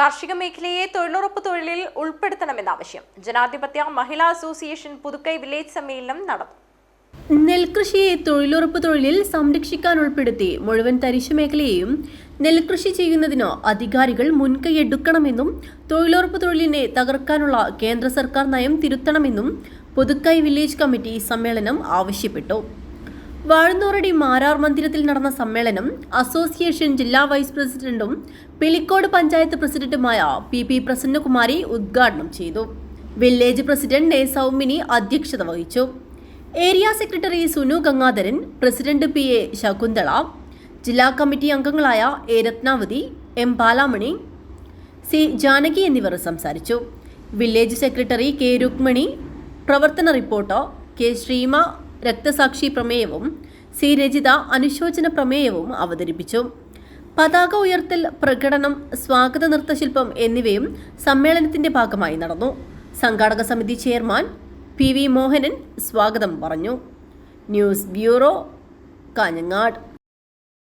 കാർഷിക മേഖലയെ തൊഴിലുറപ്പ് തൊഴിലിൽ ഉൾപ്പെടുത്തണമെന്ന ആവശ്യം. ജനാധിപത്യ മഹിളാ അസോസിയേഷൻ പുതുക്കൈ വില്ലേജ് സമ്മേളനം നടന്നു. നെൽകൃഷിയെ തൊഴിലുറപ്പ് തൊഴിലിൽ സംരക്ഷിക്കാൻ ഉൾപ്പെടുത്തി മുഴുവൻ തരിശു മേഖലയെയും നെൽകൃഷി ചെയ്യുന്നതിനോ അധികാരികൾ മുൻകൈയെടുക്കണമെന്നും തൊഴിലുറപ്പ് തൊഴിലിനെ തകർക്കാനുള്ള കേന്ദ്ര സർക്കാർ നയം തിരുത്തണമെന്നും പുതുക്കൈ വില്ലേജ് കമ്മിറ്റി സമ്മേളനം ആവശ്യപ്പെട്ടു. വാഴന്നൂറടി മാരാർ മന്ദിരത്തിൽ നടന്ന സമ്മേളനം അസോസിയേഷൻ ജില്ലാ വൈസ് പ്രസിഡന്റും പിലിക്കോട് പഞ്ചായത്ത് പ്രസിഡന്റുമായ പി പി പ്രസന്നകുമാരി ഉദ്ഘാടനം ചെയ്തു. വില്ലേജ് പ്രസിഡന്റ് എ സൗമിനി അധ്യക്ഷത വഹിച്ചു. Area secretary Sunu Gangadharan president P A Shakuntala ജില്ലാ കമ്മിറ്റി അംഗങ്ങളായ A Ratnavathi M Balamani C Janaki എന്നിവർ സംസാരിച്ചു. വില്ലേജ് സെക്രട്ടറി കെ രുക്മിണി പ്രവർത്തന റിപ്പോർട്ടർ കെ ശ്രീമ രക്തസാക്ഷി പ്രമേയവും സി. രചിത അനുശോചന പ്രമേയവും അവതരിപ്പിച്ചു. പതാക ഉയർത്തൽ പ്രകടനം സ്വാഗത നൃത്തശില്പം എന്നിവയും സമ്മേളനത്തിന്റെ ഭാഗമായി നടന്നു. സംഘാടക സമിതി ചെയർമാൻ പി. വി. മോഹനൻ സ്വാഗതം പറഞ്ഞു. News bureau Kanhangad.